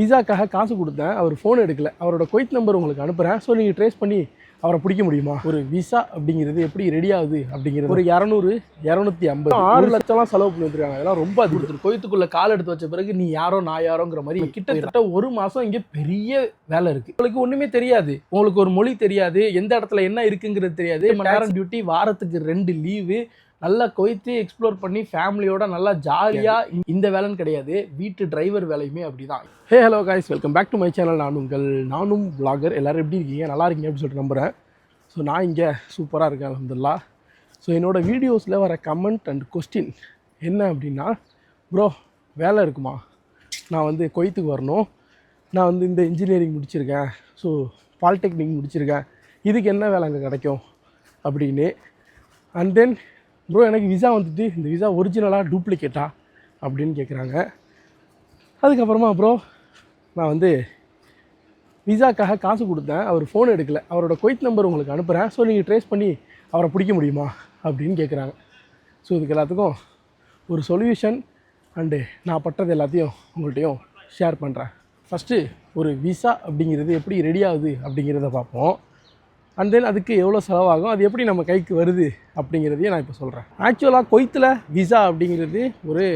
விசாக்காக காசு கொடுத்தேன். அவர் ஃபோன் எடுக்கல. அவரோட குவைத் நம்பர் உங்களுக்கு அனுப்புகிறேன் ஸோ நீங்கள் ட்ரேஸ் பண்ணி அவரை பிடிக்க முடியுமா? ஒரு விசா அப்படிங்கிறது எப்படி ரெடி ஆகுது அப்படிங்கிறது. ஒரு இரநூறு இரநூத்தி ஐம்பது. ஆறு லட்சம்லாம் செலவு பண்ணி வச்சிருக்காங்க. அதெல்லாம் ரொம்ப அதிகம். கோயத்துக்குள்ள கால் எடுத்து வச்ச பிறகு நீ யாரோ நான் யாரோங்கிற மாதிரி கிட்டத்தட்ட ஒரு மாதம் இங்கே பெரிய வேலை இருக்குது உங்களுக்கு ஒன்றுமே தெரியாது. உங்களுக்கு ஒரு மொழி தெரியாது. எந்த இடத்துல என்ன இருக்குங்கிறது தெரியாது. மணி நேரம் டியூட்டி வாரத்துக்கு ரெண்டு லீவு நல்லா கொய்த்து எக்ஸ்ப்ளோர் பண்ணி ஃபேமிலியோட நல்லா ஜாலியாக இந்த வேலைன்னு கிடையாது வீட்டு டிரைவர் வேலையுமே அப்படிதான். Hey hello guys welcome back to my channel நான் உங்கள் நானும் vlogger. எல்லாரும் எப்படி இருக்கீங்க? நல்லா இருக்கீங்க அப்படின்னு சொல்லிட்டு நம்புகிறேன் ஸோ நான் இங்கே சூப்பராக இருக்கேன் அலமதுல்லா ஸோ என்னோடய வீடியோஸில் வர கமெண்ட் அண்ட் கொஸ்டின் என்ன அப்படின்னா ப்ரோ வேலை இருக்குமா? நான் வந்து கொய்த்துக்கு வரணும். நான் வந்து இந்த இன்ஜினியரிங் முடிச்சிருக்கேன். ஸோ பாலிடெக்னிக் முடிச்சிருக்கேன். இதுக்கு என்ன வேலை அங்கே கிடைக்கும்? அப்படின்னு. அண்ட் தென் ப்ரோ எனக்கு விசா வந்துட்டு இந்த விசா ஒரிஜினலாக டூப்ளிகேட்டா அப்படின்னு கேட்குறாங்க அதுக்கப்புறமா ப்ரோ நான் வந்து விசாக்காக காசு கொடுத்தேன். அவர் ஃபோன் எடுக்கல. அவரோட கொய்த் நம்பர் உங்களுக்கு அனுப்புகிறேன் ஸோ நீங்கள் ட்ரேஸ் பண்ணி அவரை பிடிக்க முடியுமா அப்படின்னு கேட்குறாங்க ஸோ இதுக்கு எல்லாத்துக்கும் ஒரு சொல்யூஷன் அண்டு நான் பட்டது எல்லாத்தையும் உங்கள்கிட்டையும் ஷேர் பண்ணுறேன் ஃபஸ்ட்டு ஒரு விசா அப்படிங்கிறது எப்படி ரெடி ஆகுது அப்படிங்கிறத பார்ப்போம். அண்ட் தென் அதுக்கு எவ்வளோ செலவாகும்? அது எப்படி நம்ம கைக்கு வருது அப்படிங்கிறதையும் நான் இப்போ சொல்கிறேன் ஆக்சுவலாக கொய்த்தில் விசா அப்படிங்கிறது ஒரு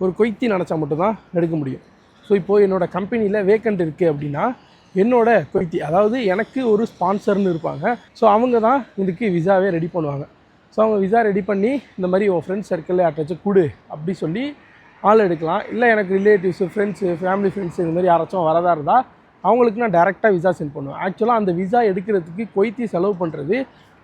ஒரு கொய்த்தி நினச்சா மட்டும்தான் எடுக்க முடியும். ஸோ இப்போது என்னோடய கம்பெனியில் வேக்கண்ட் இருக்குது அப்படின்னா என்னோட கொய்த்தி அதாவது எனக்கு ஒரு ஸ்பான்சர்னு இருப்பாங்க. ஸோ அவங்க தான் இதுக்கு விசாவே ரெடி பண்ணுவாங்க. ஸோ அவங்க விசா ரெடி பண்ணி இந்த மாதிரி உன் ஃப்ரெண்ட்ஸ் சர்க்கிளில் யார்ட்டாச்சும் கொடு அப்படி சொல்லி ஆள் எடுக்கலாம். இல்லை எனக்கு ரிலேட்டிவ்ஸு ஃப்ரெண்ட்ஸு ஃபேமிலி ஃப்ரெண்ட்ஸு இந்த மாதிரி யாராச்சும் வரதாக இருந்தால் அவங்களுக்கு நான் டேரெக்டாக விசா சென்ட் பண்ணுவேன். ஆக்சுவலாக அந்த விசா எடுக்கிறதுக்கு கொய்த்தி செலவு பண்ணுறது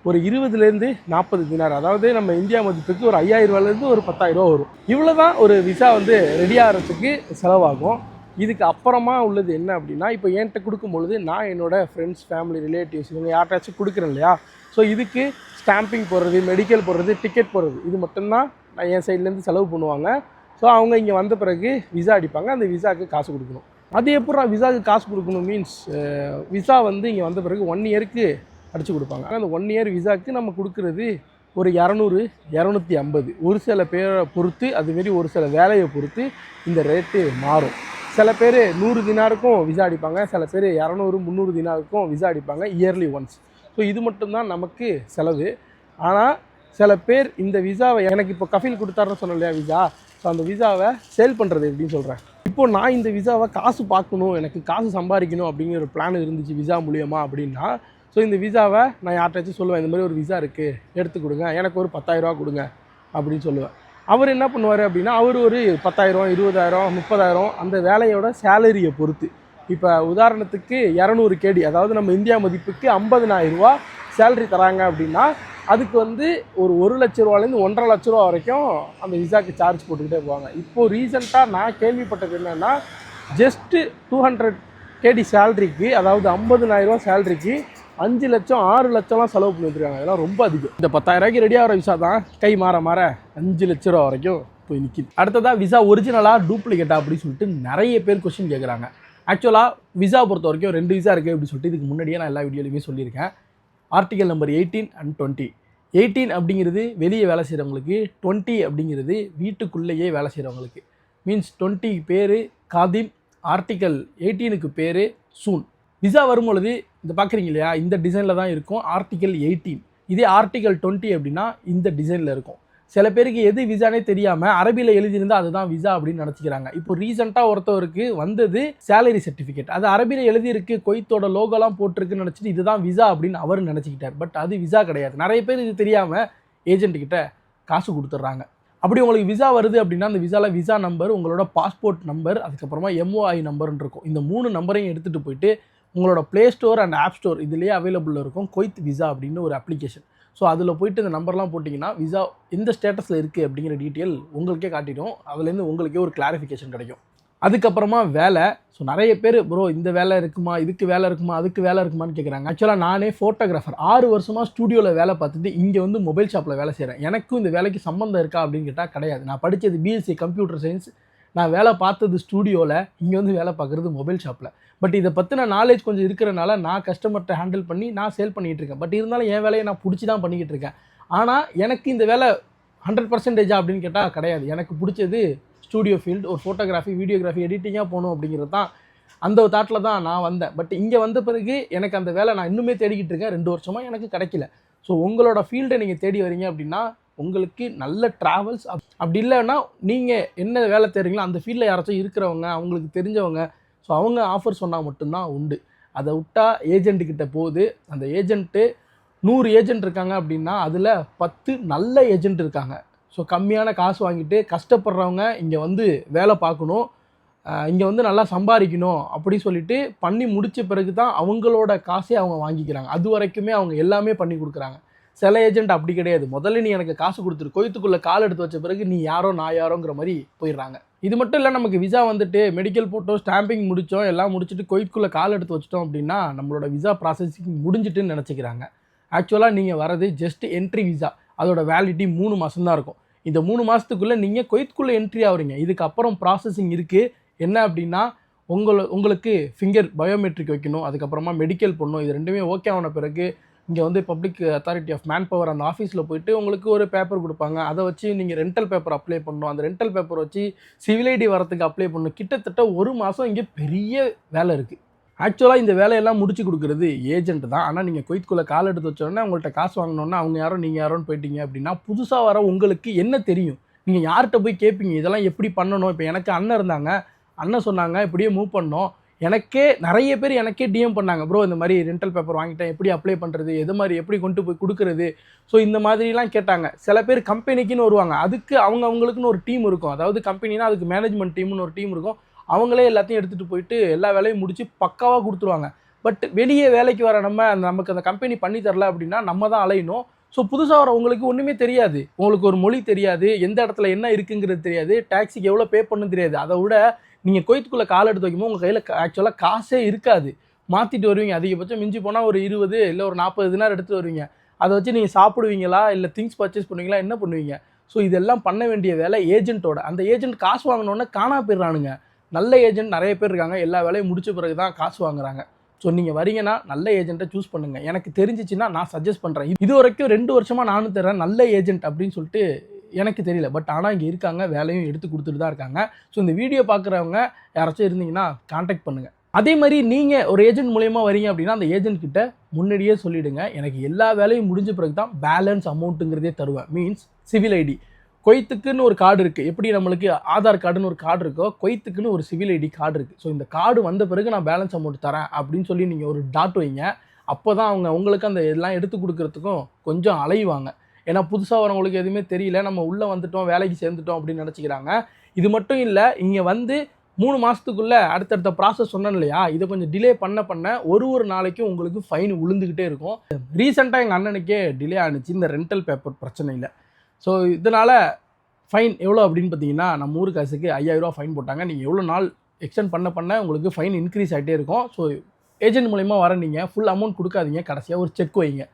ஒரு இருபதுலேருந்து நாற்பது தினார். அதாவது நம்ம இந்தியா மதிப்புக்கு ஒரு ஐயாயிரரூவாலேருந்து ஒரு பத்தாயிரரூவா வரும். இவ்வளோ தான் ஒரு விசா வந்து ரெடி ஆகிறதுக்கு செலவாகும். இதுக்கு அப்புறமா உள்ளது என்ன அப்படின்னா இப்போ என்கிட்ட கொடுக்கும் பொழுது நான் என்னோடய ஃப்ரெண்ட்ஸ் ஃபேமிலி ரிலேட்டிவ்ஸ் இவங்க யார்ட்டாச்சும் கொடுக்குறேன் இல்லையா? ஸோ இதுக்கு ஸ்டாம்பிங் போடுறது மெடிக்கல் போடுறது டிக்கெட் போடுறது இது மட்டும்தான் நான் என் சைட்லேருந்து செலவு பண்ணுவாங்க. ஸோ அவங்க இங்கே வந்த பிறகு விசா அடிப்பாங்க. அந்த விசாவுக்கு காசு கொடுக்கணும். அது எப்படா விசாவுக்கு காசு கொடுக்கணும் மீன்ஸ் விசா வந்து இங்கே வந்த பிறகு ஒன் இயருக்கு அடித்து கொடுப்பாங்க. ஆனால் அந்த ஒன் இயர் விசாவுக்கு நம்ம கொடுக்குறது ஒரு இரநூறு இரநூத்தி ஐம்பது. ஒரு சில பேரை பொறுத்து அதுமாரி ஒரு சில வேலையை பொறுத்து இந்த ரேட்டு மாறும். சில பேர் நூறு தினாருக்கும் விசா அடிப்பாங்க சில பேர் இரநூறு முந்நூறு தினாருக்கும் விசா அடிப்பாங்க இயர்லி ஒன்ஸ் ஸோ இது மட்டும்தான் நமக்கு செலவு. ஆனால் சில பேர் இந்த விசாவை எனக்கு இப்போ கஃபில் கொடுத்தாருன்னு சொன்னோம் இல்லையா விசா? ஸோ அந்த விசாவை சேல் பண்ணுறது எப்படின்னு சொல்கிறேன் இப்போ நான் இந்த விசாவை காசு பார்க்கணும் எனக்கு காசு சம்பாதிக்கணும் அப்படிங்கிற ஒரு பிளான் இருந்துச்சு விசா மூலியமா அப்படின்னா ஸோ இந்த விசாவை நான் யார்ட்டாச்சும் சொல்லுவேன் இந்த மாதிரி ஒரு விசா இருக்குது எடுத்து கொடுங்க எனக்கு ஒரு பத்தாயிரரூவா கொடுங்க அப்படின்னு சொல்லுவேன். அவர் என்ன பண்ணுவார் அப்படின்னா அவர் ஒரு பத்தாயிரம் இருபதாயிரம் முப்பதாயிரம் அந்த வேலையோட சேலரியை பொறுத்து. இப்போ உதாரணத்துக்கு இரநூறு கேடி அதாவது நம்ம இந்தியா மதிப்புக்கு 50000 ரூபா சேலரி தராங்க அப்படின்னா அதுக்கு வந்து ஒரு ஒரு லட்ச ரூபாலேருந்து ஒன்றரை லட்ச ரூபா வரைக்கும் அந்த விசாக்கு சார்ஜ் போட்டுக்கிட்டே போவாங்க. இப்போது ரீசெண்டாக நான் கேள்விப்பட்டது என்னென்னா ஜஸ்ட்டு டூ ஹண்ட்ரட் கேடி சேல்ரிக்கு அதாவது 50000 சேல்ரிக்கு அஞ்சு லட்சம் ஆறு லட்சம்லாம் செலவு பண்ணி வச்சிருக்காங்க. இதெல்லாம் ரொம்ப அதிகம். இந்த பத்தாயிரரூபாய்க்கு ரெடி ஆகிற விசா தான் கை மாற மாற அஞ்சு லட்ச ரூபா வரைக்கும் போய் நிற்கிது அடுத்ததாக விசா ஒரிஜினலாக டூப்ளிகேட்டா அப்படின்னு சொல்லிட்டு நிறைய பேர் கொஸ்டின் கேட்குறாங்க ஆக்சுவலாக விசா பொறுத்த வரைக்கும் ரெண்டு விசா இருக்குது அப்படின்னு சொல்லிட்டு இதுக்கு முன்னாடியே நான் எல்லா வீடியோலையுமே சொல்லியிருக்கேன். Article number eighteen and twenty eighteen அப்படிங்கிறது வெளியே வேலை செய்கிறவங்களுக்கு டுவெண்ட்டி அப்படிங்கிறது வீட்டுக்குள்ளேயே வேலை செய்கிறவங்களுக்கு மீன்ஸ் டுவெண்ட்டி பேர் காதிம் ஆர்டிக்கல் எயிட்டீனுக்கு பேர் சூன் விசா வரும்பொழுது இந்த பார்க்குறீங்க இல்லையா? இந்த டிசைனில் தான் இருக்கும் ஆர்டிக்கல் எயிட்டீன் இதே ஆர்டிக்கல் டுவெண்ட்டி அப்படின்னா இந்த டிசைனில் இருக்கும். சில பேருக்கு எது விசானே தெரியாமல் அரபியில் எழுதியிருந்தா அதுதான் விசா அப்படின்னு நினச்சிக்கிறாங்க. இப்போ ரீசெண்டாக ஒருத்தவருக்கு வந்தது சேலரி சர்டிஃபிகேட் அது அரபியில் எழுதியிருக்கு கொய்த்தோட லோகோலாம் போட்டிருக்குன்னு நினச்சிட்டு இதுதான் விசா அப்படின்னு அவர் நினச்சிக்கிட்டார். பட் அது விசா கிடையாது. நிறைய பேர் இது தெரியாமல் ஏஜென்ட் கிட்ட காசு கொடுத்துட்றாங்க. அப்படி உங்களுக்கு விசா வருது அப்படின்னா அந்த விசாவில் விசா நம்பர் உங்களோட பாஸ்போர்ட் நம்பர் அதுக்கப்புறமா எம்ஓஐ நம்பர்னு இருக்கும். இந்த மூணு நம்பரையும் எடுத்துகிட்டு போயிட்டு உங்களோட Play Store and app store இதுலேயே அவைலபிள் இருக்கும். கொய்த் விசா அப்படின்னு ஒரு அப்ளிகேஷன் ஸோ அதில் போயிட்டு இந்த நம்பர்லாம் போட்டிங்கன்னா விசா எந்த ஸ்டேட்டஸில் இருக்குது அப்படிங்கிற டீட்டெயில் உங்களுக்கே காட்டிடும். அதுலேருந்து உங்களுக்கே ஒரு கிளாரிஃபிகேஷன் கிடைக்கும். அதுக்கப்புறமா வேலை. ஸோ நிறைய பேர் ப்ரோ இந்த வேலை இருக்குமா? இதுக்கு வேலை இருக்குமா? அதுக்கு வேலை இருக்குமான்னு கேட்குறாங்க ஆக்சுவலாக நானே ஃபோட்டோகிராஃபர் ஆறு வருஷமாக ஸ்டூடியோவில் வேலை பார்த்துட்டு இங்கே வந்து மொபைல் ஷாப்பில் வேலை செய்கிறேன் எனக்கும் இந்த வேலைக்கு சம்மந்தம் இருக்கா அப்படின்னு கேட்டால் கிடையாது. நான் படித்தது பிஎஸ்சி கம்ப்யூட்டர் சயின்ஸ் நான் வேலை பார்த்தது ஸ்டூடியோவில் இங்கே வந்து வேலை பார்க்குறது மொபைல் ஷாப்பில் பட் இதை பற்றின நாலேஜ் கொஞ்சம் இருக்கிறனால நான் கஸ்டமர்கிட்ட ஹேண்டில் பண்ணி நான் சேல் பண்ணிகிட்டு இருக்கேன். பட் இருந்தாலும் என் வேலையை நான் பிடிச்சி தான் பண்ணிக்கிட்டு இருக்கேன். ஆனால் எனக்கு இந்த வேலை ஹண்ட்ரட் பர்சன்டேஜா அப்படின்னு கேட்டால் கிடையாது. எனக்கு பிடிச்சது ஸ்டூடியோ ஃபீல்டு ஒரு ஃபோட்டோகிராஃபி வீடியோகிராஃபி எடிட்டிங்காக போகணும் அப்படிங்கிறது தான். அந்த தாட்டில் தான் நான் வந்தேன். பட் இங்கே வந்த பிறகு எனக்கு அந்த வேலை நான் இன்னுமே தேடிக்கிட்டு இருக்கேன். ரெண்டு வருஷமாக எனக்கு கிடைக்கல. ஸோ உங்களோட ஃபீல்டை நீங்கள் தேடி வரீங்க அப்படின்னா உங்களுக்கு நல்ல ட்ராவல்ஸ் அப்படி இல்லைன்னா நீங்கள் என்ன வேலை தேடுறீங்களோ அந்த ஃபீல்டில் யாராச்சும் இருக்கிறவங்க அவங்களுக்கு தெரிஞ்சவங்க ஸோ அவங்க ஆஃபர் சொன்னால் மட்டும்தான் உண்டு. அதை விட்டால் ஏஜெண்ட்டுக்கிட்ட போகுது. அந்த ஏஜென்ட்டு நூறு ஏஜென்ட் இருக்காங்க அப்படின்னா அதில் பத்து நல்ல ஏஜென்ட் இருக்காங்க. ஸோ கம்மியான காசு வாங்கிட்டு கஷ்டப்படுறவங்க இங்கே வந்து வேலை பார்க்கணும். இங்கே வந்து நல்லா சம்பாதிக்கணும் அப்படி சொல்லிட்டு பண்ணி முடித்த பிறகு தான் அவங்களோட காசே அவங்க வாங்கிக்கிறாங்க. அது வரைக்குமே அவங்க எல்லாமே பண்ணி கொடுக்குறாங்க. சில ஏஜென்ட் அப்படி கிடையாது. முதல்ல நீ எனக்கு காசு கொடுத்துரு. கொய்த்துக்குள்ளே கால் எடுத்து வச்ச பிறகு நீ யாரோ நான் யாரோங்கிற மாதிரி போயிடுறாங்க. இது மட்டும் இல்லை நமக்கு விசா வந்துட்டு மெடிக்கல் போட்டோம் ஸ்டாம்பிங் முடித்தோம் எல்லாம் முடிச்சுட்டு கொய்த்துக்குள்ளே கால் எடுத்து வச்சிட்டோம் அப்படின்னா நம்மளோட விசா ப்ராசஸிங் முடிஞ்சிட்டுன்னு நினச்சிக்கிறாங்க. ஆக்சுவலாக நீங்கள் வரது ஜஸ்ட் என்ட்ரி விசா அதோட வேலிடிட்டி மூணு மாதம் தான் இருக்கும். இந்த மூணு மாதத்துக்குள்ளே நீங்கள் கொய்த்துக்குள்ளே என்ட்ரி ஆகுறீங்க இதுக்கப்புறம் ப்ராசஸிங் இருக்குது என்ன அப்படின்னா உங்களை உங்களுக்கு ஃபிங்கர் பயோமெட்ரிக் வைக்கணும் அதுக்கப்புறமா மெடிக்கல் பண்ணணும் இது ரெண்டுமே ஓகே ஆன பிறகு இங்கே வந்து public authority of manpower அந்த ஆஃபீஸில் போயிட்டு உங்களுக்கு ஒரு பேப்பர் கொடுப்பாங்க. அதை வச்சு நீங்கள் ரெண்டல் பேப்பர் அப்ளை பண்ணணும். அந்த ரெண்டல் பேப்பர் வச்சு சிவில் ஐடி வரத்துக்கு அப்ளை பண்ணணும். கிட்டத்தட்ட ஒரு மாதம் இங்கே பெரிய வேலை இருக்குது ஆக்சுவலாக இந்த வேலையெல்லாம் முடிச்சு கொடுக்குறது ஏஜென்ட் தான். ஆனால் நீங்கள் கொய்த்குள்ளே கால் எடுத்து வச்சோடனே உங்கள்கிட்ட காசு வாங்கினோன்னா அவங்க யாரோ நீங்கள் யாரோன்னு போயிட்டீங்க அப்படின்னா புதுசாக வர உங்களுக்கு என்ன தெரியும்? நீங்கள் யார்கிட்ட போய் கேட்பீங்க இதெல்லாம் எப்படி பண்ணணும்? இப்போ எனக்கு அண்ணன் இருந்தாங்க. அண்ணன் சொன்னாங்க இப்படியே மூவ் பண்ணோம். எனக்கே நிறைய பேர் எனக்கே டிஎம் பண்ணாங்க ப்ரோ இந்த மாதிரி ரெண்டல் பேப்பர் வாங்கிட்டேன். எப்படி அப்ளை பண்ணுறது எது மாதிரி? எப்படி கொண்டு போய் கொடுக்குறது? ஸோ இந்த மாதிரிலாம் கேட்டாங்க. சில பேர் கம்பெனிக்குன்னு வருவாங்க. அதுக்கு அவங்க அவங்களுக்குன்னு ஒரு டீம் இருக்கும். அதாவது கம்பெனினா அதுக்கு மேனேஜ்மெண்ட் டீம்னு ஒரு டீம் இருக்கும். அவங்களே எல்லாத்தையும் எடுத்துகிட்டு போயிட்டு எல்லா வேலையும் முடித்து பக்காவாக கொடுத்துருவாங்க. பட் வெளியே வேலைக்கு வர நம்ம அந்த நமக்கு அந்த கம்பெனி பண்ணி தரல அப்படின்னா நம்ம தான் அலையணும். ஸோ புதுசாக வர உங்களுக்கு ஒன்றுமே தெரியாது. உங்களுக்கு ஒரு மொழி தெரியாது. எந்த இடத்துல என்ன இருக்குங்கிறது தெரியாது. டாக்ஸிக்கு எவ்வளோ பே பண்ணணும் தெரியாது. அதை விட நீங்கள் கோயத்துக்குள்ளே கால் எடுத்து வைக்கும்போது உங்கள் கையில் ஆக்சுவலாக காசே இருக்காது. மாற்றிட்டு வருவீங்க. அதிகபட்சம் மிஞ்சி போனால் ஒரு இருபது இல்லை ஒரு நாற்பது தினார் எடுத்து வருவீங்க. அதை வச்சு நீங்கள் சாப்பிடுவீங்களா? இல்லை திங்ஸ் பர்ச்சேஸ் பண்ணுவீங்களா? என்ன பண்ணுவீங்க? ஸோ இதெல்லாம் பண்ண வேண்டிய வேலை ஏஜென்ட்டோட அந்த ஏஜென்ட் காசு வாங்கினோன்னே காணா போயிடுறானுங்க. நல்ல ஏஜென்ட் நிறைய பேர் இருக்காங்க. எல்லா வேலையும் முடிச்ச பிறகு தான் காசு வாங்குறாங்க. ஸோ நீங்கள் வரீங்கன்னா நல்ல ஏஜென்ட்டை சூஸ் பண்ணுங்கள் எனக்கு தெரிஞ்சிச்சுன்னா நான் சஜஸ்ட் பண்ணுறேன் இது வரைக்கும் ரெண்டு வருஷமாக நானும் தரேன் நல்ல ஏஜென்ட் அப்படின்னு சொல்லிட்டு எனக்கு தெரியல. பட் ஆனால் இங்கே இருக்காங்க வேலையும் எடுத்து கொடுத்துட்டு தான் இருக்காங்க. ஸோ இந்த வீடியோ பார்க்குறவங்க யாராச்சும் இருந்தீங்கன்னா காண்டாக்ட் பண்ணுங்கள் அதே மாதிரி நீங்கள் ஒரு ஏஜென்ட் மூலயமா வரீங்க அப்படின்னா அந்த ஏஜென்ட் கிட்ட முன்னாடியே சொல்லிவிடுங்க எனக்கு எல்லா வேலையும் முடிஞ்ச பிறகு தான் பேலன்ஸ் அமௌண்ட்டுங்கிறதே தருவேன். மீன்ஸ் சிவில் ஐடி கொய்த்துக்குன்னு ஒரு கார்டு இருக்குது எப்படி நம்மளுக்கு ஆதார் கார்டுன்னு ஒரு கார்டு இருக்கோ கொய்த்துக்குன்னு ஒரு சிவில் ஐடி கார்டு இருக்குது ஸோ இந்த கார்டு வந்த பிறகு நான் பேலன்ஸ் அமௌண்ட் தரேன் அப்படின்னு சொல்லி நீங்கள் ஒரு டாட் வைங்க. அப்போ தான் அவங்க உங்களுக்கு அந்த இதெல்லாம் எடுத்து கொடுக்குறதுக்கும் கொஞ்சம் அலைவாங்க. ஏன்னா புதுசாக வரவங்களுக்கு எதுவுமே தெரியல. நம்ம உள்ளே வந்துட்டோம் வேலைக்கு சேர்ந்துட்டோம் அப்படின்னு நினச்சிக்கிறாங்க. இது மட்டும் இல்லை இங்கே வந்து மூணு மாதத்துக்குள்ளே அடுத்தடுத்த ப்ராசஸ் சொன்னேன் இல்லையா? இதை கொஞ்சம் டிலே பண்ண பண்ண ஒரு ஒரு நாளைக்கும் உங்களுக்கு ஃபைன் விழுந்துக்கிட்டே இருக்கும். ரீசெண்டாக எங்கள் அண்ணனுக்கே டிலே ஆனிச்சு. இந்த ரெண்டல் பேப்பர் பிரச்சனையில். ஸோ இதனால் ஃபைன் எவ்வளோ அப்படின்னு பார்த்தீங்கன்னா நம்ம ஊர் காசுக்கு ஐயாயிரரூவா ஃபைன் போட்டாங்க. நீங்கள் எவ்வளோ நாள் எக்ஸ்டெண்ட் பண்ண பண்ண உங்களுக்கு ஃபைன் இன்க்ரீஸ் ஆகிட்டே இருக்கும். ஸோ ஏஜென்ட் மூலிமா வர நீங்கள் ஃபுல் அமௌண்ட் கொடுக்காதீங்க. கடைசியாக ஒரு செக் வைங்க.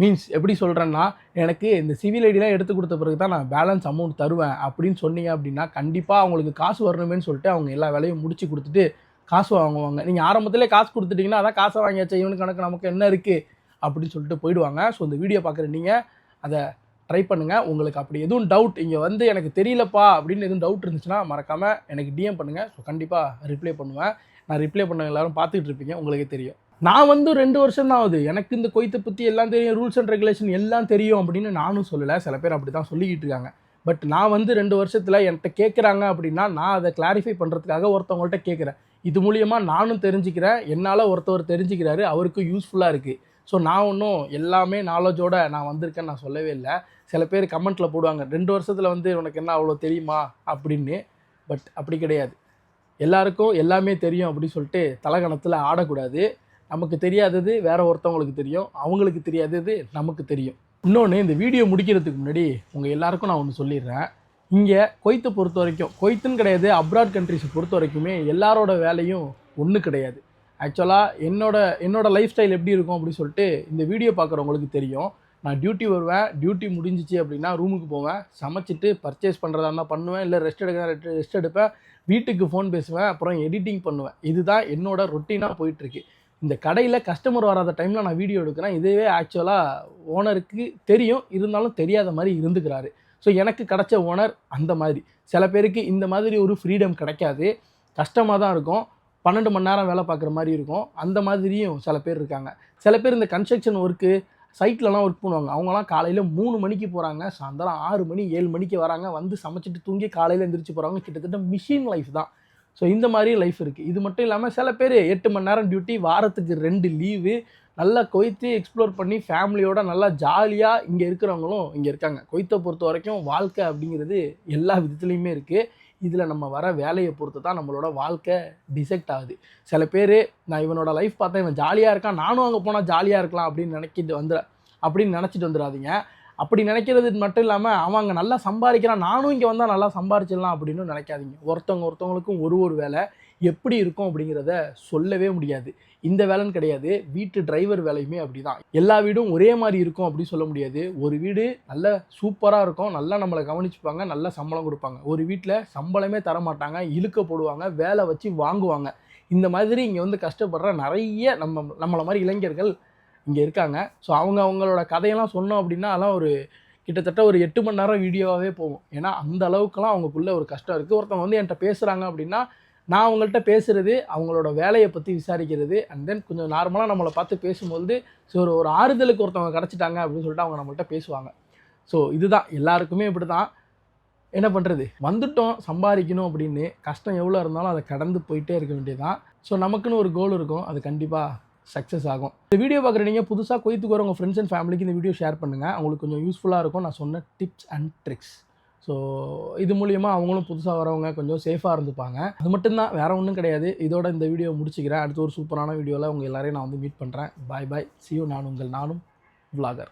மீன்ஸ் எப்படி சொல்கிறேன்னா எனக்கு இந்த சிவில் ஐடிலாம் எடுத்து கொடுத்த பிறகு தான் நான் பேலன்ஸ் அமௌண்ட் தருவேன் அப்படின்னு சொன்னீங்க அப்படின்னா கண்டிப்பாக அவங்களுக்கு காசு வரணுமேன்னு சொல்லிட்டு அவங்க எல்லா வேலையும் முடிச்சு கொடுத்துட்டு காசு வாங்குவாங்க. நீங்கள் ஆரம்பத்திலே காசு கொடுத்துட்டிங்கன்னா அதான் காசை வாங்கியாச்சு இவனுக்கு கணக்கு நமக்கு என்ன இருக்குது அப்படின்னு சொல்லிட்டு போயிடுவாங்க. ஸோ இந்த வீடியோ பார்க்குற நீங்கள் அதை ட்ரை பண்ணுங்கள் உங்களுக்கு அப்படி எதுவும் டவுட் இங்கே வந்து எனக்கு தெரியலப்பா அப்படின்னு எதுவும் டவுட் இருந்துச்சுன்னா மறக்காமல் எனக்கு டிஎம் பண்ணுங்கள் ஸோ கண்டிப்பாக ரிப்ளை பண்ணுவேன். நான் ரிப்ளை பண்ண எல்லோரும் பார்த்துக்கிட்டு இருப்பீங்க. உங்களுக்கே தெரியும். நான் வந்து ரெண்டு வருஷம் தான் ஆகுது. எனக்கு இந்த கொய்த்தை பற்றி எல்லாம் தெரியும் ரூல்ஸ் அண்ட் ரெகுலேஷன் எல்லாம் தெரியும் அப்படின்னு நானும் சொல்லலை. சில பேர் அப்படி தான் சொல்லிக்கிட்டு இருக்காங்க. பட் நான் வந்து ரெண்டு வருஷத்தில் என்கிட்ட கேட்குறாங்க அப்படின்னா நான் அதை கிளாரிஃபை பண்ணுறதுக்காக ஒருத்தவங்கள்ட்ட கேட்குறேன் இது மூலியமாக நானும் தெரிஞ்சுக்கிறேன். என்னால் ஒருத்தவர் தெரிஞ்சுக்கிறாரு. அவருக்கும் யூஸ்ஃபுல்லாக இருக்குது ஸோ நான் ஒன்றும் எல்லாமே நாலேஜோட நான் வந்திருக்கேன்னு நான் சொல்லவே இல்லை. சில பேர் கமெண்ட்டில் போடுவாங்க ரெண்டு வருஷத்தில் வந்து உனக்கு என்ன அவ்வளோ தெரியுமா? அப்படின்னு. பட் அப்படி கிடையாது. எல்லாருக்கும் எல்லாமே தெரியும் அப்படின்னு சொல்லிட்டு தலகணத்தில் ஆடக்கூடாது. நமக்கு தெரியாதது வேற ஒருத்தவங்களுக்கு தெரியும் அவங்களுக்கு தெரியாதது நமக்கு தெரியும். இன்னொன்று இந்த வீடியோ முடிக்கிறதுக்கு முன்னாடி உங்கள் எல்லாருக்கும் நான் ஒன்று சொல்லிடுறேன். இங்கே கொய்த்தை பொறுத்த வரைக்கும் கொய்த்துன்னு கிடையாது அப்ராட் கண்ட்ரிஸை பொறுத்த வரைக்குமே எல்லாரோட வேலையும் ஒன்று கிடையாது. ஆக்சுவலாக என்னோட என்னோடய லைஃப் ஸ்டைல் எப்படி இருக்கும் அப்படின்னு சொல்லிட்டு இந்த வீடியோ பார்க்குறவங்களுக்கு தெரியும். நான் டியூட்டி வருவேன் டியூட்டி முடிஞ்சிச்சு அப்படின்னா ரூமுக்கு போவேன் சமைச்சிட்டு பர்ச்சேஸ் பண்ணுறதா இருந்தால் பண்ணுவேன் இல்லை ரெஸ்ட் எடுக்கிறேன் ரெஸ்ட் எடுப்பேன் வீட்டுக்கு ஃபோன் பேசுவேன் அப்புறம் எடிட்டிங் பண்ணுவேன். இதுதான் என்னோட ரொட்டீனாக போயிட்டுருக்கு இந்த கடையில் கஸ்டமர் வராத டைமில் நான் வீடியோ எடுக்கிறேன். இதுவே ஆக்சுவலாக ஓனருக்கு தெரியும். இருந்தாலும் தெரியாத மாதிரி இருந்துக்கிறாரு. ஸோ எனக்கு கிடைச்ச ஓனர் அந்த மாதிரி. சில பேருக்கு இந்த மாதிரி ஒரு ஃப்ரீடம் கிடைக்காது. கஷ்டமாக தான் இருக்கும். பன்னெண்டு மணி நேரம் வேலை பார்க்குற மாதிரி இருக்கும். அந்த மாதிரியும் சில பேர் இருக்காங்க. சில பேர் இந்த கன்ஸ்ட்ரக்ஷன் ஒர்க்கு சைட்லலாம் ஒர்க் பண்ணுவாங்க. அவங்களாம் காலையில் மூணு மணிக்கு போகிறாங்க சாயந்தரம் ஆறு மணி ஏழு மணிக்கு வராங்க. வந்து சமைச்சிட்டு தூங்கி காலையில் எந்திரிச்சு போகிறாங்க கிட்டத்தட்ட மிஷின் லைஃப் தான். ஸோ இந்த மாதிரி லைஃப் இருக்குது இது மட்டும் இல்லாமல் சில பேர் எட்டு மணி நேரம் டியூட்டி வாரத்துக்கு ரெண்டு லீவு நல்லா கொய்த்து எக்ஸ்ப்ளோர் பண்ணி ஃபேமிலியோட நல்லா ஜாலியாக இங்கே இருக்கிறவங்களும் இங்கே இருக்காங்க. கொய்த்தை பொறுத்த வரைக்கும் வாழ்க்கை அப்படிங்கிறது எல்லா விதத்துலேயுமே இருக்குது இதில் நம்ம வர வேலையை பொறுத்து தான் நம்மளோட வாழ்க்கை டிசெக்ட் ஆகுது. சில பேர் நான் இவனோட லைஃப் பார்த்தேன் இவன் ஜாலியாக இருக்கான் நானும் அங்கே போனால் ஜாலியாக இருக்கலாம் அப்படின்னு நினைக்கிட்டு வந்துட அப்படின்னு நினச்சிட்டு வந்துடாதீங்க அப்படி நினைக்கிறது மட்டும் இல்லாமல் அவன் அங்கே நல்லா சம்பாதிக்கிறான் நானும் இங்கே வந்தால் நல்லா சம்பாரிச்சிடலாம் அப்படின்னு நினைக்காதீங்க. ஒருத்தவங்க ஒருத்தவங்களுக்கும் ஒரு ஒரு வேலை எப்படி இருக்கும் அப்படிங்கிறத சொல்லவே முடியாது. இந்த வேலைன்னு கிடையாது. வீட்டு டிரைவர் வேலையுமே அப்படி தான் எல்லா வீடும் ஒரே மாதிரி இருக்கும் அப்படின்னு சொல்ல முடியாது. ஒரு வீடு நல்ல சூப்பராக இருக்கும். நல்லா நம்மளை கவனிச்சுப்பாங்க. நல்ல சம்பளம் கொடுப்பாங்க. ஒரு வீட்டில் சம்பளமே தர மாட்டாங்க இழுக்க போடுவாங்க. வேலை வச்சு வாங்குவாங்க. இந்த மாதிரி இங்கே வந்து கஷ்டப்படுற நிறைய நம்ம நம்மளை மாதிரி இளைஞர்கள் இங்கே இருக்காங்க. ஸோ அவங்க அவங்களோட கதையெல்லாம் சொன்னோம் அப்படின்னா அதெல்லாம் ஒரு கிட்டத்தட்ட ஒரு எட்டு மணி நேரம் வீடியோவாகவே போகும். ஏன்னா அந்த அளவுக்குலாம் அவங்களுக்குள்ள ஒரு கஷ்டம் இருக்குது ஒருத்தவங்க வந்து என்கிட்ட பேசுகிறாங்க அப்படின்னா நான் அவங்கள்ட்ட பேசுகிறது அவங்களோட வேலையை பற்றி விசாரிக்கிறது அண்ட் தென் கொஞ்சம் நார்மலாக நம்மளை பார்த்து பேசும்போது ஸோ ஒரு ஒரு ஆறுதலுக்கு ஒருத்தவங்க கிடச்சிட்டாங்க அப்படின்னு சொல்லிட்டு அவங்க நம்மள்ட்ட பேசுவாங்க. ஸோ இதுதான். எல்லாருக்குமே இப்படி தான் என்ன பண்ணுறது வந்துட்டோம் சம்பாதிக்கணும் அப்படின்னு. கஷ்டம் எவ்வளோ இருந்தாலும் அதை கடந்து போயிட்டே இருக்க வேண்டியதான் ஸோ நமக்குன்னு ஒரு கோல் இருக்கும். அது கண்டிப்பாக சக்ஸஸ் ஆகும். இந்த வீடியோ பார்க்குற நீங்கள் புதுசாக கொய்த்துக்கு வர உங்கள் ஃப்ரெண்ட்ஸ் அண்ட் ஃபேமிலிக்கு இந்த வீடியோ ஷேர் பண்ணுங்கள் அவங்களுக்கு கொஞ்சம் யூஸ்ஃபுல்லாக இருக்கும். நான் சொன்ன டிப்ஸ் அண்ட் ட்ரிக்ஸ் ஸோ இது மூலியமாக அவங்களும் புதுசாக வரவங்க கொஞ்சம் சேஃபாக இருந்துப்பாங்க. அது மட்டும்தான் வேறு ஒன்றும் கிடையாது. இதோட இந்த வீடியோ முடிச்சுக்கிறேன். அடுத்த ஒரு சூப்பரான வீடியோவில் உங்கள் எல்லாரையும் நான் வந்து மீட் பண்ணுறேன் பாய் பாய் சியூ நான் உங்கள் நானும் vlogger.